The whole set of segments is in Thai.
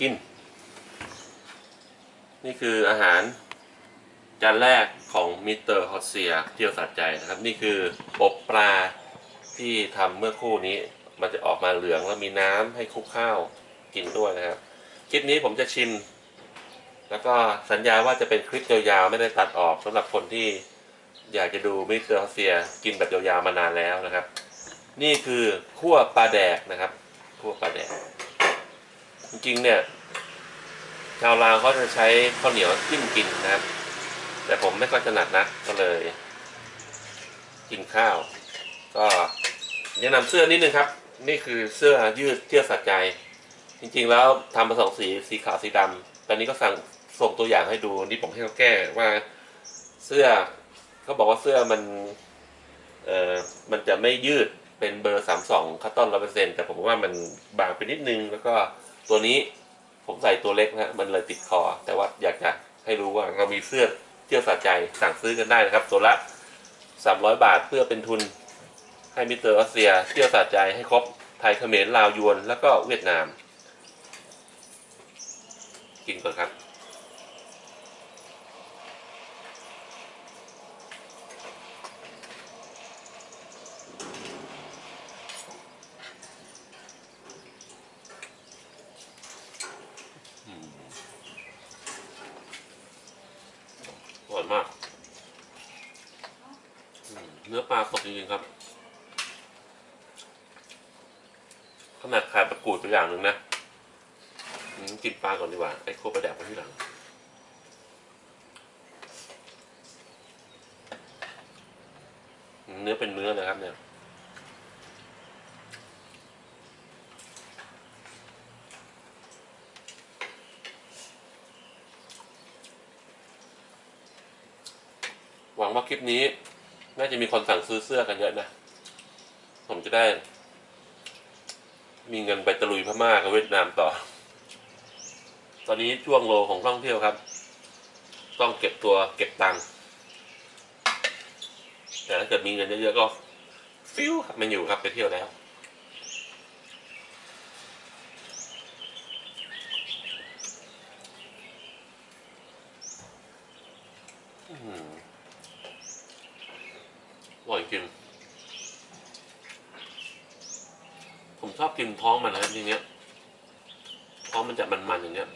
กิน นี่คืออาหาร จานแรกของมิสเตอร์ฮอตเซียเที่ยวสัใจนะครับ นี่คืออบปลาที่ทำเมื่อคู่นี้ มันจะออกมาเหลืองแล้วมีน้ำให้คลุกข้าวกินด้วยนะครับ คลิปนี้ผมจะชิม แล้วก็สัญญาว่าจะเป็นคลิปยาวๆไม่ได้ตัดออกสำหรับคนที่อยากจะดูมิสเตอร์ฮอตเซียกินแบบยาวๆมานานแล้วนะครับ นี่คือคั่วปลาแดกนะครับคั่วปลาแดก จริงๆเนี่ยชาวลาวเขาจะใช้ข้าวเหนียวจิ้มกินนะครับ แต่ผมไม่ค่อยถนัดนักก็เลย กินข้าว ก็แนะนำเสื้อนิดนึงครับ นี่คือเสื้อยืดเที่ยวสัจใจ จริงๆ แล้วทำมาสองสีสีขาวสีดำตอนนี้ก็สั่งส่งตัวอย่างให้ดูนี่ผมให้เขาแก้ว่าเสื้อเขาบอกว่าเสื้อมันเอ่อมันจะไม่ยืดเป็นเบอร์สามสองคัตตอนร้อเปอร์เซ็นแต่ผมว่ามันบางไปนิดนึงแล้วก็ ตัวนี้ผมใส่ตัวเล็กนะมันเลยติดคอ แต่ว่าอยากจะให้รู้ว่าเรามีเสื้อเที่ยวสะใจสั่งซื้อกันได้นะครับ ตัวละสามร้อยบาทเพื่อเป็นทุนให้มิสเตอร์ออสเซียเที่ยวสะใจให้ครบไทยเขมรลาวยวนแล้วก็เวียดนาม กินก่อนครับ อร่อยมากอืมเนื้อปลาสดจริงๆครับ ขนาดขาดประกูดตัวอย่างหนึ่งนะกินปลาก่อนดีกว่า ไอ้โคประแดกไว้ที่หลัง เนื้อเป็นเนื้อนะครับเนี่ยหวังว่าคลิปนี้ น่าจะมีคนสั่งซื้อเสื้อกันเยอะนะ ผมจะได้ มีเงินไปตะลุยพม่ากับเวียดนามต่อ ตอนนี้ช่วงโลของท่องเที่ยวครับ ต้องเก็บตัวเก็บตังค์แต่ถ้าเกิดมีเงินเยอะๆก็ ฟิวครับมันอยู่ครับไปเที่ยวแล้วอืม อร่อยจริง ผมชอบกินท้องมันนะครับอย่างเงี้ย ท้องมันจะมันๆอย่างเงี้ย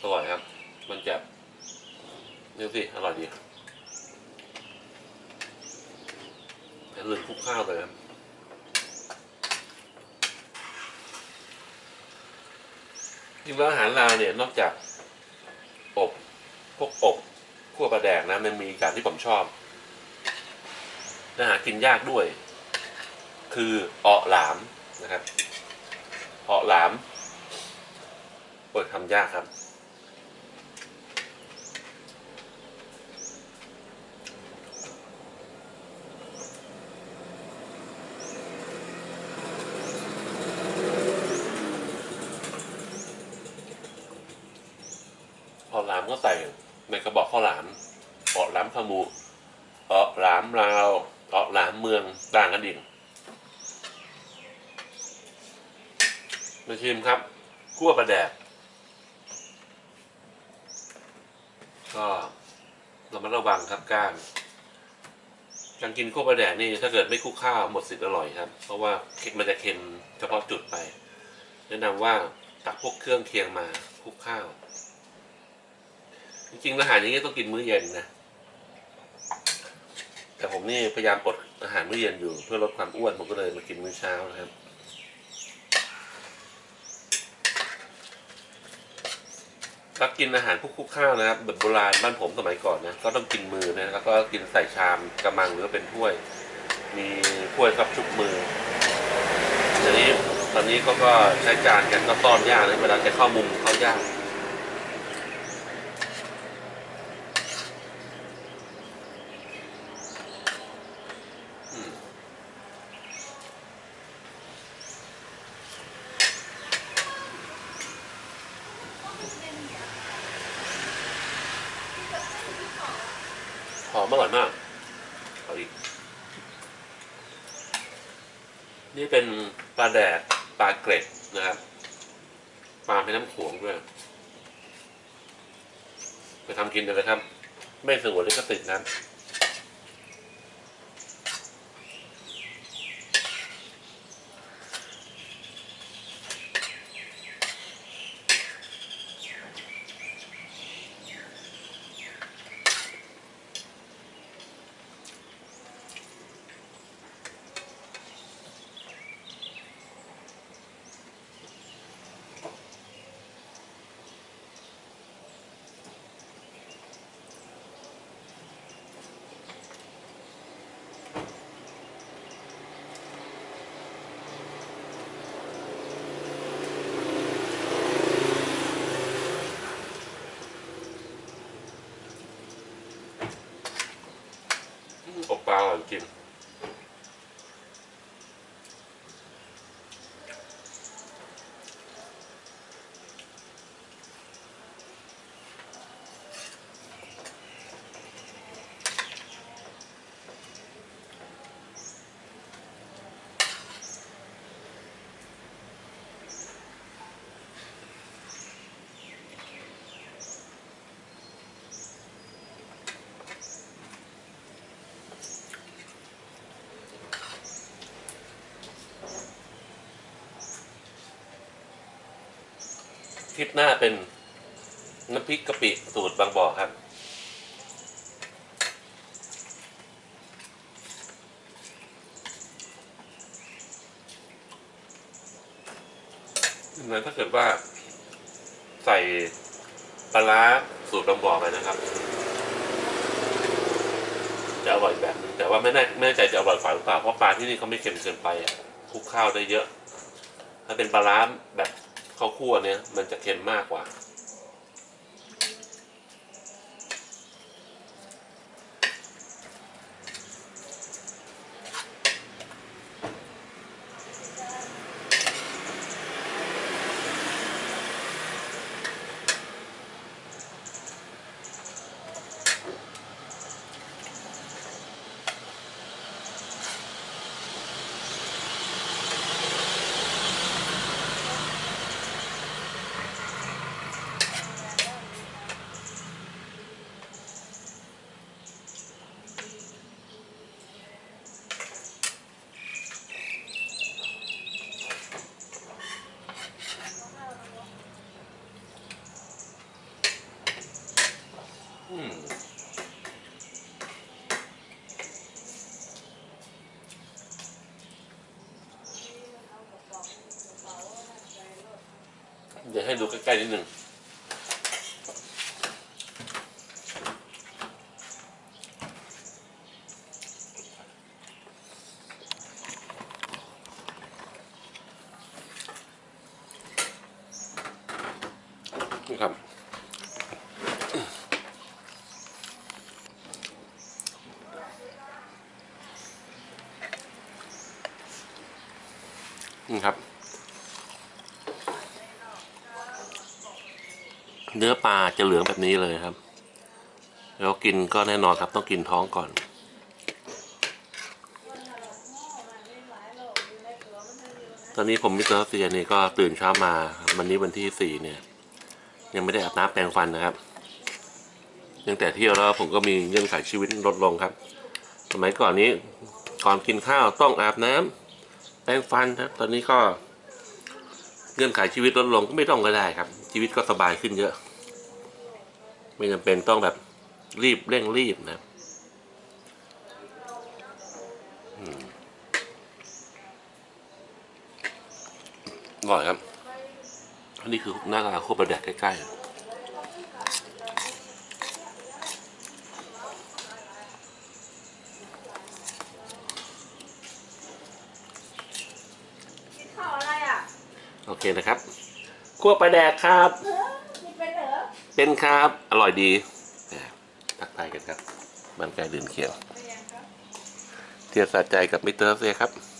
อร่อยครับ มันจะนี่สิ อร่อยดีแต่ลืมคุกข้าวเลยครับจริงแล้วอาหารลาวเนี่ยนอกจากอบพวกอบ ขั้วปลาแดกนะมันมีอีกอย่างที่ผมชอบและหากินยากด้วย คือเออหลามนะครับเออหลามโอ้ยทำยากครับเออหลามก็ใส่ในกระบอกข้าวหลาม หลามขมูเออหลามลาวเออหลามเมืองต่างกันดิ่งมาชิมครับคั่วปลาแดกก็เรามาระวังครับก้างการกินคั่วปลาแดกนี่ถ้าเกิดไม่คลุกข้าวหมดสิทธิ์อร่อยครับ เพราะว่าเค็มมันจะเค็มเฉพาะจุดไป แนะนำว่าตักพวกเครื่องเคียงมาคลุกข้าว จริงๆอาหารอย่างนี้ต้องกินมื้อเย็นนะ แต่ผมนี่พยายามอดอาหารมื้อเย็นอยู่ เพื่อลดความอ้วนผมก็เลยมากินมื้อเช้านะครับถ้ากินอาหารพวกคุกข้าวนะครับแบบโบราณบ้านผมสมัยก่อนนะก็ต้องกินมือนะแล้วก็กินใส่ชามกระมังหรือเป็นถ้วย มีถ้วยซับชุบมือทีนี้ตอนนี้ก็ก็ใช้จานกันก็ต้อนยากเลยเวลาจะเข้ามุมเข้ายาก หอมอร่อยมากเอาอีก นี่เป็นปลาแดดปลาเกร็ดนะครับ ปลาแม่น้ำขวงด้วย ไปทำกินกันเลยครับ ไม่สงวนลิขสิทธิ์นะ อ คลิปหน้าเป็นน้ำพริกกะปิสูตรบางบ่อครับ นั้นถ้าเกิดว่าใส่ปลาร้าสูตรบางบ่อไปนะครับ จะอร่อยแบบนึงแต่ว่าไม่แน่ไม่แน่ใจจะอร่อยกว่าหรือเปล่าเพราะปลาที่นี่เขาไม่เค็มเกินไปอะคลุกข้าวได้เยอะ ถ้าเป็นปลาร้าแบบ ข้าวคั่วเนี่ยมันจะเค็มมากกว่า เดี๋ยวให้ดูใกล้ๆนิดหนึ่งนี่ครับนี่ครับ เนื้อปลาจะเหลืองแบบนี้เลยครับ แล้วกินก็แน่นอนครับ ต้องกินท้องก่อน ตอนนี้ผมมิสเตอร์เซียนี่ก็ตื่นเช้ามาวันนี้วันที่สี่เนี่ย ยังไม่ได้อาบน้ำแปรงฟันนะครับยังแต่เที่ยวแล้วผมก็มีเงื่อนไขชีวิตลดลงครับ สมัยก่อนนี้ก่อนกินข้าวต้องอาบน้ำแปรงฟันครับ ตอนนี้ก็เงื่อนไขชีวิตลดลงก็ไม่ต้องก็ได้ครับ ชีวิตก็สบายขึ้นเยอะ ไม่จำเป็นต้องแบบรีบเร่งรีบนะอืมอร่อยครับ อันนี้คือหน้าตาคู่ประแดกใกล้ๆกินข้าวอะไรอะโอเคนะครับ คั่วปลาแดกครับเออกินเป็นเหรอเป็นครับ อร่อยดีแหมทักทายกันครับบ้านไก่เดินเขียวเป็นยังครับเทียบสะใจกับมิสเตอร์เซียครับเ